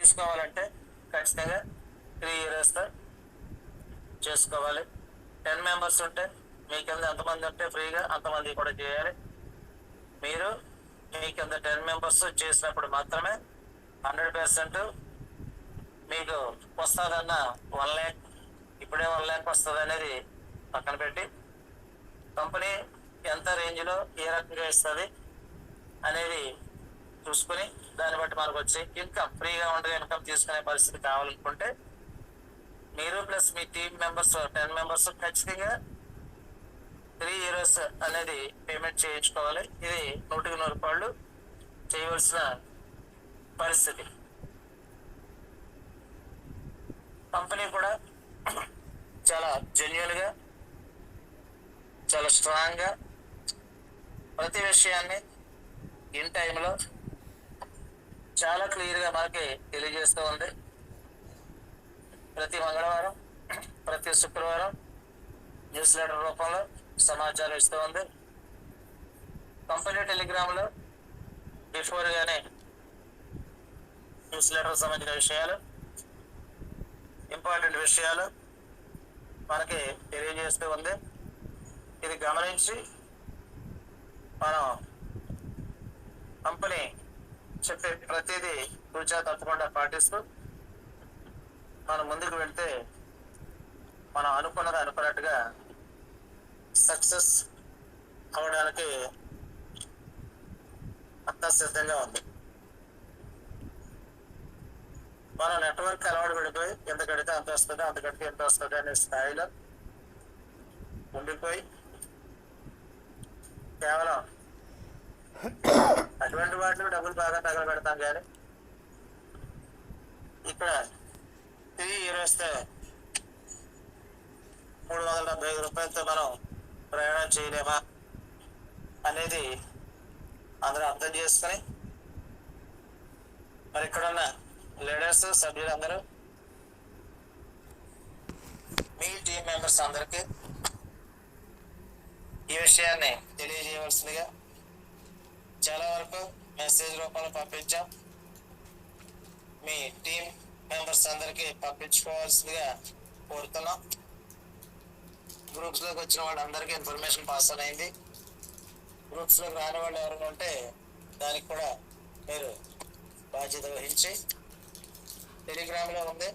తీసుకోవాలంటే ఖచ్చితంగా three years చేసుకోవాలి. టెన్ మెంబర్స్ ఉంటే మీ కింద ఎంతమంది ఉంటే ఫ్రీగా అంతమంది కూడా చేయాలి. మీరు మీ కింద టెన్ మెంబర్స్ చేసినప్పుడు మాత్రమే హండ్రెడ్ పర్సెంట్ మీకు వస్తుందన్న వన్ ల్యాక్ ఇప్పుడే వన్ ల్యాక్ వస్తుంది అనేది పక్కన పెట్టి కంపెనీ ఎంత రేంజ్లో ఏ రకంగా ఇస్తుంది అనేది చూసుకుని దాన్ని బట్టి మనకు వచ్చి ఇన్కమ్ ఫ్రీగా ఉండగా ఇన్కమ్ తీసుకునే పరిస్థితి కావాలనుకుంటే మీరు ప్లస్ మీ టీం మెంబర్స్ టెన్ మెంబర్స్ ఖచ్చితంగా త్రీ ఇయర్స్ అనేది పేమెంట్ చేయించుకోవాలి. ఇది నూటికి నూరు రూపాయలు చేయవలసిన పరిస్థితి. కంపెనీ కూడా చాలా జెన్యున్గా చాలా స్ట్రాంగ్గా ప్రతి విషయాన్ని ఇన్ టైంలో చాలా క్లియర్గా మనకి తెలియజేస్తూ ఉంది. ప్రతి మంగళవారం ప్రతి శుక్రవారం న్యూస్ లెటర్ రూపంలో సమాచారం ఇస్తూ ఉంది. కంపెనీ టెలిగ్రామ్లో బిఫోర్గానే న్యూస్ లెటర్ సంబంధించిన విషయాలు ఇంపార్టెంట్ విషయాలు మనకి తెలియజేస్తూ ఉంది. ఇది గమనించి మనం కంపెనీ చెప్పే ప్రతిదీ పూజ తప్పకుండా పాటిస్తూ మనం ముందుకు వెళ్తే మనం అనుకున్నది అనుకున్నట్టుగా సక్సెస్ అవడానికి అంతా సిద్ధంగా ఉంది. మన నెట్వర్క్ అలవాటు పడిపోయి ఎంత కడితే అంత వస్తుంది అంత కడితే ఎంత వస్తుంది అనే స్థాయిలో ఉండిపోయి కేవలం అటువంటి వాటిలో డబ్బులు బాగా తగలబెడతాం కానీ ఇక్కడ తిరిగి ఇయర్స్తో మూడు వందల డెబ్బై ఐదు రూపాయలతో మనం ప్రయాణం చేయలేమా అనేది అందరూ అర్థం చేసుకుని మరి ఇక్కడున్న లీడర్స్ సభ్యులందరూ మీ టీం మెంబర్స్ అందరికీ ఈ విషయాన్ని తెలియజేయవలసిందిగా చాలా వరకు మెసేజ్ రూపంలో పంపించాం. మీ టీం మెంబర్స్ అందరికీ పంపించుకోవాల్సిందిగా కోరుతున్నాం. గ్రూప్స్లోకి వచ్చిన వాళ్ళందరికీ ఇన్ఫర్మేషన్ పాస్ ఆన్ అయింది. గ్రూప్స్లోకి రాని వాళ్ళు ఎవరైనా ఉంటే దానికి కూడా మీరు బాధ్యత వహించి టెలిగ్రామ్లో ఉంది.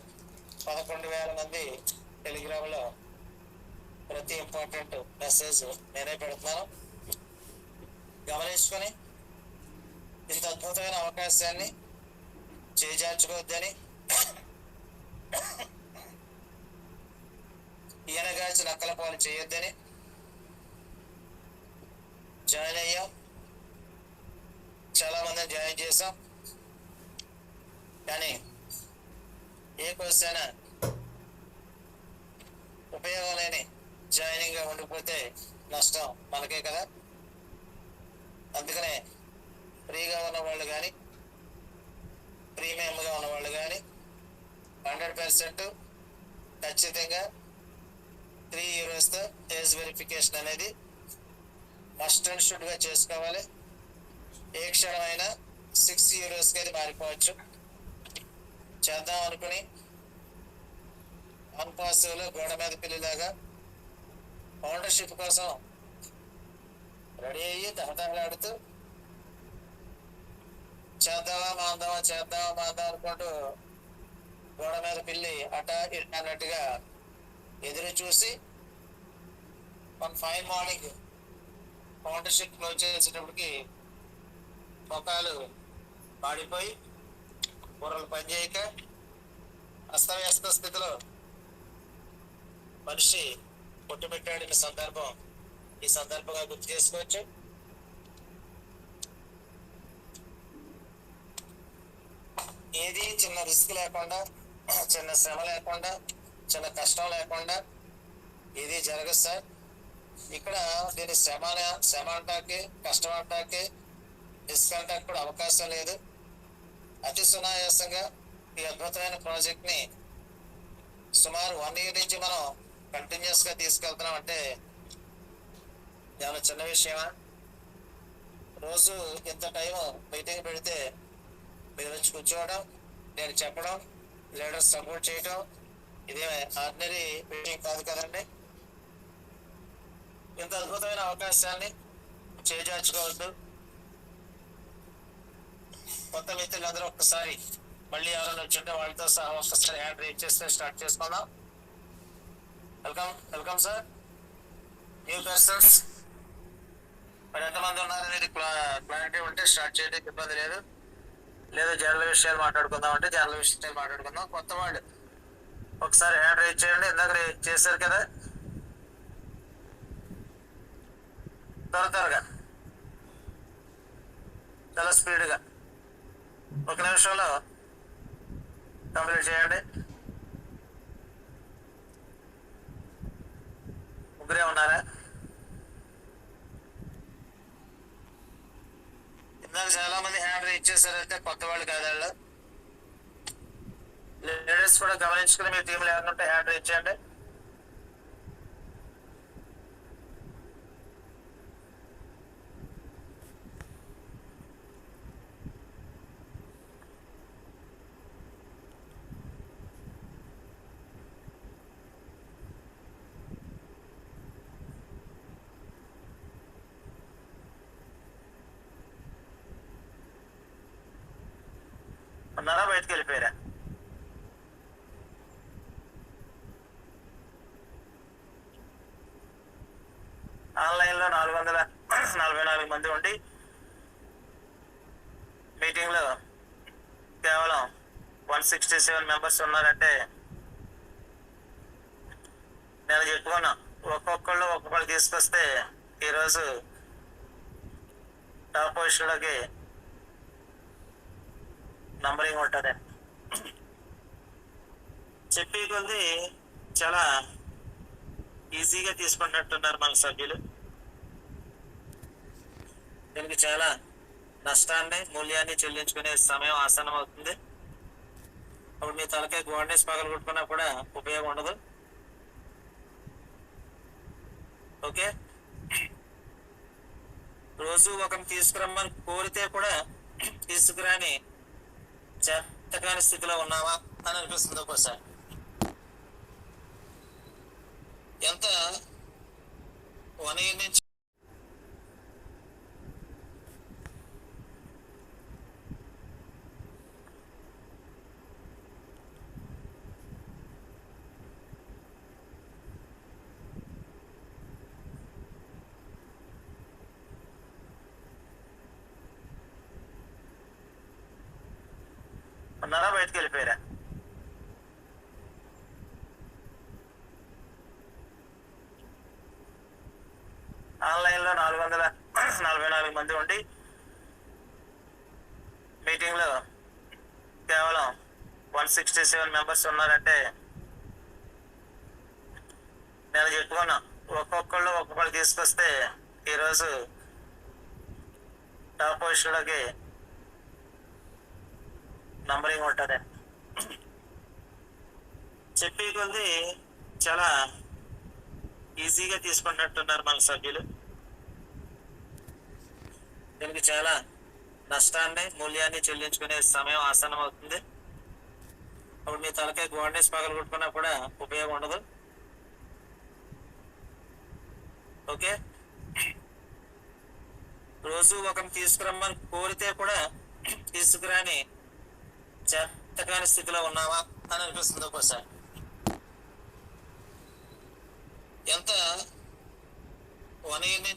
పదకొండు వేల మంది టెలిగ్రామ్లో ప్రతి ఇంపార్టెంట్ మెసేజ్ నేనే పెడుతున్నాను. గమనించుకొని ఇంత అద్భుతమైన అవకాశాన్ని చేజార్చుకోవద్దని ఈయనగాచి నక్కల పాలు చేయొద్దని జాయిన్ అయ్యాం. చాలా మందిని జాయిన్ చేసాం కానీ ఏ క్వశ్చన్ ఉపయోగం లేని జాయినింగ్గా ఉండిపోతే నష్టం మనకే కదా. అందుకనే కానీ ప్రీమియంగా ఉన్నవాళ్ళు కానీ హండ్రెడ్ పర్సెంట్ ఖచ్చితంగా త్రీ ఇయర్స్తో ఏజ్ వెరిఫికేషన్ అనేది మస్ట్ అండ్ షుడ్గా చేసుకోవాలి. ఏ క్షణమైనా సిక్స్ ఇయర్స్కి అది మారిపోవచ్చు. చేద్దాం అనుకుని అన్పాసులో గోడ మీద పిల్లిలాగా ఓనర్షిప్ కోసం రెడీ అయ్యి దహదహలాడుతూ చేద్దామా మాందామా చేద్దామా మాందాం అనుకుంటూ గోడ మీద పిల్లి అట అన్నట్టుగా ఎదురు చూసి వన్ ఫైవ్ మార్నింగ్ కౌంటర్షిప్ క్లోజ్ చేసేటప్పటికి మొఖాలు పాడిపోయి బుర్రలు పనిచేయక అస్తవ్యస్త స్థితిలో మనిషి పుట్టుపెట్టాడిన సందర్భం ఈ సందర్భంగా గుర్తు చేసుకోవచ్చు. ఏది చిన్న రిస్క్ లేకుండా చిన్న శ్రమ లేకుండా చిన్న కష్టం లేకుండా ఏది జరగదు సార్. ఇక్కడ దీని శ్రమ శ్రమ అంటాకి కష్టం అంటాకి రిస్క్ అంటాకి కూడా అవకాశం లేదు. అతి సునాయాసంగా ఈ అద్భుతమైన ప్రాజెక్ట్ని సుమారు వన్ ఇయర్ నుంచి మనం కంటిన్యూస్గా తీసుకెళ్తున్నాం అంటే ఏమైనా చిన్న విషయమా? రోజు ఇంత టైం మీటింగ్ పెడితే మీరు వచ్చి కూర్చోవడం నేను చెప్పడం లీడర్స్ సపోర్ట్ చేయడం ఇదే ఆర్డినరీ మీటింగ్ కాదు కదండి. ఇంత అద్భుతమైన అవకాశాన్ని చేజార్చుకోవద్దు. కొత్త మిత్రులందరూ ఒక్కసారి మళ్ళీ ఎవరైనా వచ్చింటే వాళ్ళతో సహా ఒక్కసారి హ్యాండ్ రేట్ చేస్తే స్టార్ట్ చేసుకుందాం. Welcome welcome sir. New persons మరి ఎంతమంది ఉన్నారనేది క్లారిటీ ఉంటే స్టార్ట్ చేయడానికి ఇబ్బంది లేదు. లేదా జనరల్ విషయాలు మాట్లాడుకుందాం అంటే జనరల్ విషయాలు మాట్లాడుకుందాం. కొత్త వాళ్ళు ఒకసారి హ్యాండ్ రేజ్ చేయండి. ఇందాక రేజ్ చేశారు కదా? త్వర త్వరగా. చాలా స్పీడ్గా. ఒక నిమిషంలో కంప్లీట్ చేయండి. ముగ్గురే ఉన్నారా? నాకు చాలా మంది హ్యాండ్ రేజ్ చేశారంటే కొత్త వాళ్ళు కాదు వాళ్ళు. లేడీస్ కూడా గమనించుకుని మీ టీంలో ఎవరైనా ఉంటే హ్యాండ్ ఇచ్చేయండి. చేయండి బయటకు వెళ్ళిపోయారా? ఆన్లైన్లో నాలుగు వందల నలభై నాలుగు మంది ఉండి మీటింగ్లో కేవలం వన్ సిక్స్టీ సెవెన్ మెంబర్స్ ఉన్నారంటే నేను చెప్పుకున్నా ఒక్కొక్కళ్ళు ఒక్కొక్కళ్ళు తీసుకొస్తే ఈరోజు టాప్ పొజిషన్లోకి నంబరింగ్ ఉంటుంది? చెప్పే కొద్ది చాలా ఈజీగా తీసుకున్నట్టున్నారు మన సభ్యులు. దీనికి చాలా నష్టాన్ని మూల్యాన్ని చెల్లించుకునే సమయం ఆసనం అవుతుంది అప్పుడు మీ తలకాయ గోడనేసి పగలు కొట్టుకున్నా కూడా ఉపయోగం ఉండదు. ఓకే? రోజు ఒకరిని తీసుకురమ్మని కోరితే కూడా తీసుకురాని చేతకాని స్థితిలో ఉన్నావా అని అనిపిస్తుంది ఒక్కోసారి. ఎంత? వన్ ఇయర్ నుంచి ఉన్నారా వెళ్ళిపోయారా ఆన్లైన్లో నాలుగు వందల నలభై నాలుగు మంది ఉండి మీటింగ్లో కేవలం వన్ సిక్స్టీ సెవెన్ మెంబర్స్ ఉన్నారంటే నేను చెప్పుకున్నా ఒక్కొక్కళ్ళు ఒక్కొక్కళ్ళు తీసుకొస్తే ఈరోజు టాప్ పొజిషన్లోకి నంబరింగ్ ఉంటుంది. చెప్పే కొద్ది చాలా ఈజీగా తీసుకున్నట్టున్నారు మన సభ్యులు. దీనికి చాలా నష్టాన్ని మూల్యాన్ని చెల్లించుకునే సమయం ఆసనం అవుతుంది. అప్పుడు మీ తలకాయ గోడనేసి పగలు కొట్టుకున్నా కూడా ఉపయోగం ఉండదు. ఓకే? రోజు ఒకరిని తీసుకురమ్మని కోరితే కూడా తీసుకురాని చేతకాని స్థితిలో ఉన్నావా అని అనిపిస్తుంది ఒక్కోసారి. ఎంత? వన్ ఇయర్ నుంచి